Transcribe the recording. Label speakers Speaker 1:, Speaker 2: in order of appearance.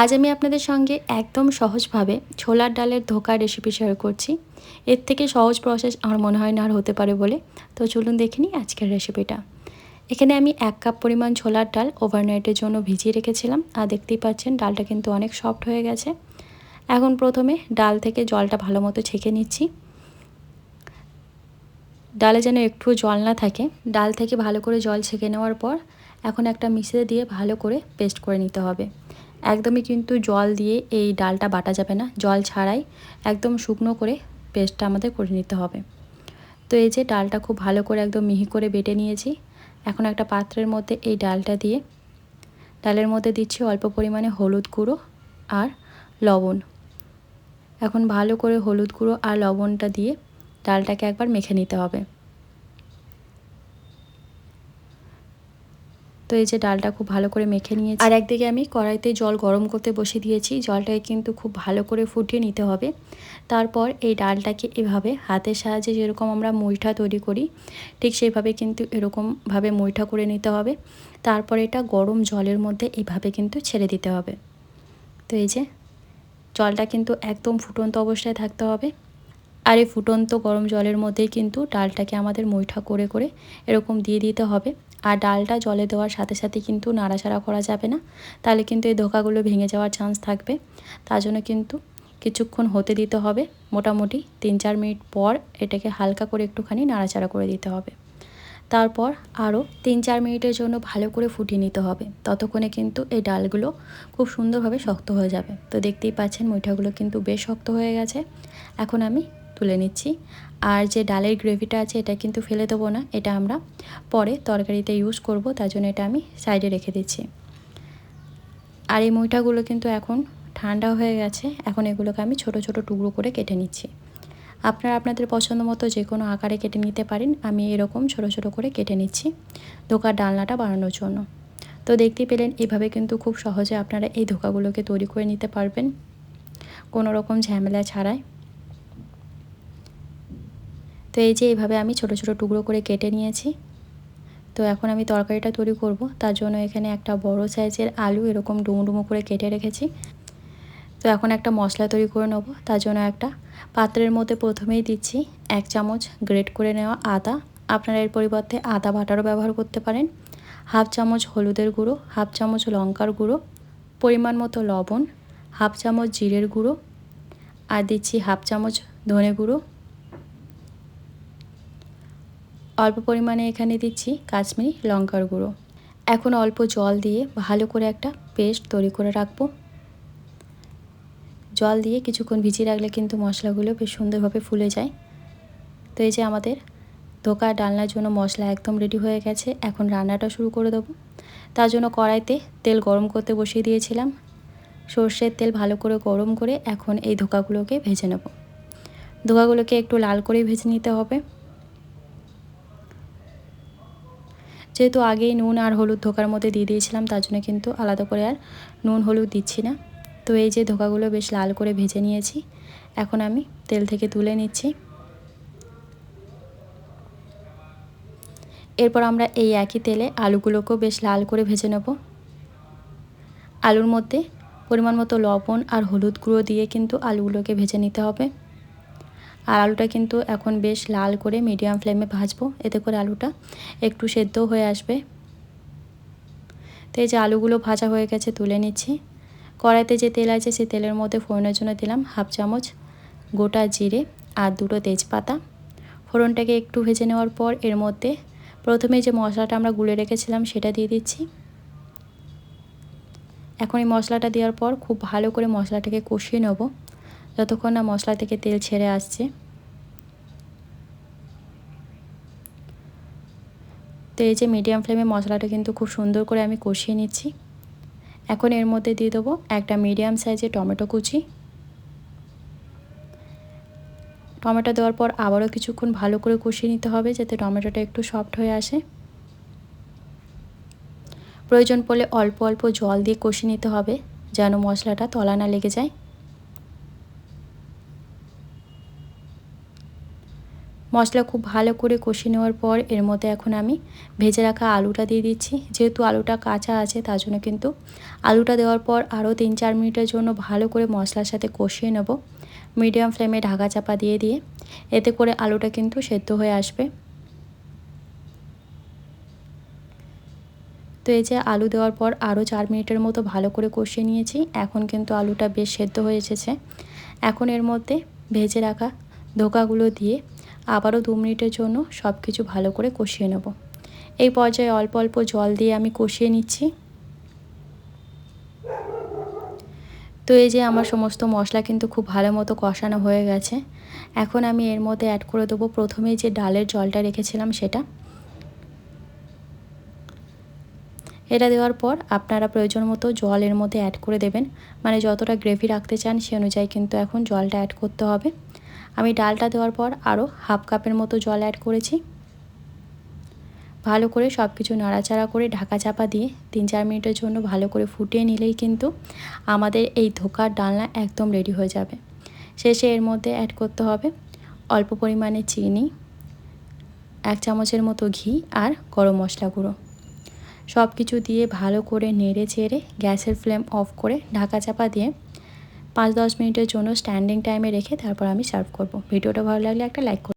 Speaker 1: আজ আমি আপনাদের সঙ্গে একদম সহজভাবে ছোলার ডালের ধোকার রেসিপি শেয়ার করছি। এর থেকে সহজ প্রসেস আমার মনে হয় না আর হতে পারে বলে। তো চলুন দেখে নিই আজকের রেসিপিটা এখানে আমি এক কাপ পরিমাণ ছোলার ডাল ওভারনাইটের জন্য ভিজিয়ে রেখেছিলাম। আর দেখতেই পাচ্ছেন, ডালটা কিন্তু অনেক সফট হয়ে গেছে। এখন প্রথমে ডাল থেকে জলটা ভালো মতো ছেঁকে নিচ্ছি। ডালে যেন একটু জল না থাকে, ডাল থেকে ভালো করে জল ছেঁকে নেওয়ার পর এখন একটা মিশিয়ে দিয়ে ভালো করে পেস্ট করে নিতে হবে। একদমই কিন্তু জল দিয়ে এই ডালটা বাটা যাবে না, জল ছাড়াই একদম শুকনো করে পেস্টটা আমাদের করে নিতে হবে। তো এই যে ডালটা খুব ভালো করে একদম মিহি করে বেটে নিয়েছি, এখন একটা পাত্রের মধ্যে এই ডালটা দিয়ে, ডালের মধ্যে দিচ্ছি অল্প পরিমাণে হলুদ গুঁড়ো আর লবণ। এখন ভালো করে হলুদ গুঁড়ো আর লবণটা দিয়ে ডালটাকে একবার মেখে নিতে হবে। তো এই যে ডালটা খুব ভালো করে মেখে নিয়েছি। আর একদিকে আমি কড়াইতে জল গরম করতে বসে দিয়েছি, জলটাকে কিন্তু খুব ভালো করে ফুটিয়ে নিতে হবে। তারপর এই ডালটাকে এভাবে হাতের সাহায্যে যেরকম আমরা মুইঠা তৈরি করি, ঠিক সেইভাবে কিন্তু এরকমভাবে মুইঠা করে নিতে হবে। তারপর এটা গরম জলের মধ্যে এইভাবে কিন্তু ছেড়ে দিতে হবে। তো এই যে জলটা কিন্তু একদম ফুটন্ত অবস্থায় থাকতে হবে। আর এই ফুটন্ত গরম জলের মধ্যেই কিন্তু ডালটাকে আমাদের মুইঠা করে করে এরকম দিয়ে দিতে হবে। আর ডালটা জলে দেওয়ার সাথে সাথে কিন্তু নাড়াচাড়া করা যাবে না। তাহলে কিন্তু এই ধোকাগুলো ভেঙে যাওয়ার চান্স থাকবে। তার জন্য কিন্তু কিছুক্ষণ হতে দিতে হবে। মোটামুটি তিন চার মিনিট পর এটাকে হালকা করে একটুখানি নাড়াচাড়া করে দিতে হবে। তারপর আরও তিন চার মিনিটের জন্য ভালো করে ফুটিয়ে নিতে হবে। ততক্ষণে কিন্তু এই ডালগুলো খুব সুন্দরভাবে শক্ত হয়ে যাবে। তো দেখতেই পাচ্ছেন মুইঠাগুলো কিন্তু বেশ শক্ত হয়ে গেছে। এখন আমি তুলে নিচ্ছি। আর যে ডালের গ্রেভিটা আছে, এটা কিন্তু ফেলে দেবো না। এটা আমরা পরে তরকারিতে ইউজ করব, তার জন্য এটা আমি সাইডে রেখে দিচ্ছি। আর এই মুইঠাগুলো কিন্তু এখন ঠান্ডা হয়ে গেছে। এখন এগুলোকে আমি ছোট ছোট টুকরো করে কেটে নিচ্ছি। আপনারা আপনাদের পছন্দ মতো যে কোনো আকারে কেটে নিতে পারেন। আমি এরকম ছোট ছোট করে কেটে নিচ্ছি ধোকার ডালনাটা বানানোর জন্য। তো দেখতে পেলেন, এভাবে কিন্তু খুব সহজে আপনারা এই ধোকাগুলোকে তৈরি করে নিতে পারবেন। কোনো রকম ঝামেলা ছাড়াই। তো এই যে এইভাবে আমি ছোট ছোট টুকরো করে কেটে নিয়েছি। তো এখন আমি তরকারিটা তৈরি করব। তার জন্য এখানে একটা বড় সাইজের আলু, এরকম ডুমো ডুমো করে কেটে রেখেছি। তো এখন একটা মশলা তৈরি করে নেব। তার জন্য একটা পাত্রের মধ্যে প্রথমেই দিচ্ছি এক চামচ গ্রেট করে নেওয়া আদা। আপনারা এর পরিবর্তে আদা বাটারও ব্যবহার করতে পারেন। হাফ চামচ হলুদের গুঁড়ো, হাফ চামচ লঙ্কার গুঁড়ো, পরিমাণ মতো লবণ, হাফ চামচ জিরের গুঁড়ো, আর দিচ্ছি হাফ চামচ ধনে গুঁড়ো। অল্প পরিমাণে এখানে দিচ্ছি কাশ্মীরি লঙ্কার গুঁড়ো। এখন অল্প জল দিয়ে ভালো করে একটা পেস্ট তৈরি করে রাখব। জল দিয়ে কিছুক্ষণ ভিজিয়ে রাখলে কিন্তু মশলাগুলো বেশ সুন্দরভাবে ফুলে যায়। তো এই যে আমাদের ধোকা ডালনার জন্য মশলা একদম রেডি হয়ে গেছে, এখন রান্নাটা শুরু করে দেবো। তার জন্য কড়াইতে তেল গরম করতে বসিয়ে দিয়েছিলাম। সর্ষের তেল ভালো করে গরম করে এখন এই ধোকাগুলোকে ভেজে নেব। ধোকাগুলোকে একটু লাল করে ভেজে নিতে হবে। যেহেতু আগেই নুন আর হলুদ ধোকার মধ্যে দিয়ে দিয়েছিলাম, তার জন্য কিন্তু আলাদা করে আর নুন হলুদ দিচ্ছি না। তো এই যে ধোকাগুলো বেশ লাল করে ভেজে নিয়েছি, এখন আমি তেল থেকে তুলে নিচ্ছি। এরপর আমরা এই একই তেলে আলুগুলোকেও বেশ লাল করে ভেজে নেব। আলুর মধ্যে পরিমাণ মতো লবণ আর হলুদ গুঁড়ো দিয়ে কিন্তু আলুগুলোকে ভেজে নিতে হবে। আর আলুটা কিন্তু এখন বেশ লাল করে মিডিয়াম ফ্লেমে ভাজবো। এতে করে আলুটা একটু সেদ্ধ হয়ে আসবে। তো এই যে আলুগুলো ভাজা হয়ে গেছে, তুলে নিচ্ছি। কড়াইতে যে তেল আছে সেই তেলের মধ্যে ফোড়নের জন্য দিলাম হাফ চামচ গোটা জিরে আর দুটো তেজপাতা। ফোড়নটাকে একটু ভেজে নেওয়ার পর এর মধ্যে প্রথমে যে মশলাটা আমরা গুলে রেখেছিলাম, সেটা দিয়ে দিচ্ছি। এখন এই মশলাটা দেওয়ার পর খুব ভালো করে মশলাটাকে কষিয়ে নেব। যতক্ষণ না মশলা থেকে তেল ছেড়ে আসছে। তো এই যে মিডিয়াম ফ্লেমে মশলাটা কিন্তু খুব সুন্দর করে আমি কষিয়ে নিচ্ছি। এখন এর মধ্যে দিয়ে দেবো একটা মিডিয়াম সাইজের টমেটো কুচি। টমেটো দেওয়ার পর আবারও কিছুক্ষণ ভালো করে কষিয়ে নিতে হবে যাতে টমেটোটা একটু সফট হয়ে আসে। প্রয়োজন পড়লে অল্প অল্প জল দিয়ে কষিয়ে নিতে হবে যেন মশলাটা তলা না লেগে যায়। মশলা খুব ভালো করে কষিয়ে নেওয়ার পর এর মধ্যে এখন আমি ভেজে রাখা আলুটা দিয়ে দিচ্ছি। যেহেতু আলুটা কাঁচা আছে, তার জন্য কিন্তু আলুটা দেওয়ার পর আরও তিন চার মিনিটের জন্য ভালো করে মশলার সাথে কষিয়ে নেব। মিডিয়াম ফ্লেমে ঢাকা চাপা দিয়ে দিয়ে এতে করে আলুটা কিন্তু সেদ্ধ হয়ে আসবে। তো এই যে আলু দেওয়ার পর আরও চার মিনিটের মতো ভালো করে কষিয়ে নিয়েছি। এখন কিন্তু আলুটা বেশ সেদ্ধ হয়ে এসেছে। এখন এর মধ্যে ভেজে রাখা ধোকাগুলো দিয়ে আবারও দু মিনিটের জন্য সব কিছু ভালো করে কষিয়ে নেব। এই পর্যায়ে অল্প অল্প জল দিয়ে আমি কষিয়ে নিচ্ছি। তো এই যে আমার সমস্ত মশলা কিন্তু খুব ভালো মতো কষানো হয়ে গেছে। এখন আমি এর মধ্যে অ্যাড করে দেবো প্রথমেই যে ডালের জলটা রেখেছিলাম সেটা। এটা দেওয়ার পর আপনারা প্রয়োজন মতো জল এর মধ্যে অ্যাড করে দেবেন। মানে যতটা গ্রেভি রাখতে চান সে অনুযায়ী কিন্তু এখন জলটা অ্যাড করতে হবে। আমি ডালটা দেওয়ার পর আরও হাফ কাপের মতো জল অ্যাড করেছি। ভালো করে সব কিছু নাড়াচাড়া করে ঢাকা চাপা দিয়ে তিন চার মিনিটের জন্য ভালো করে ফুটিয়ে নিলেই কিন্তু আমাদের এই ধোকার ডালনা একদম রেডি হয়ে যাবে। শেষে এর মধ্যে অ্যাড করতে হবে অল্প পরিমাণে চিনি, এক চামচের মতো ঘি আর গরম মশলা গুঁড়ো। সব কিছু দিয়ে ভালো করে নেড়ে চেড়ে গ্যাসের ফ্লেম অফ করে ঢাকা চাপা দিয়ে পাঁচ দশ মিনিটের জন্য স্ট্যান্ডিং টাইমে রেখে তারপর আমি সার্ভ করব। ভিডিওটা ভালো লাগলে একটা লাইক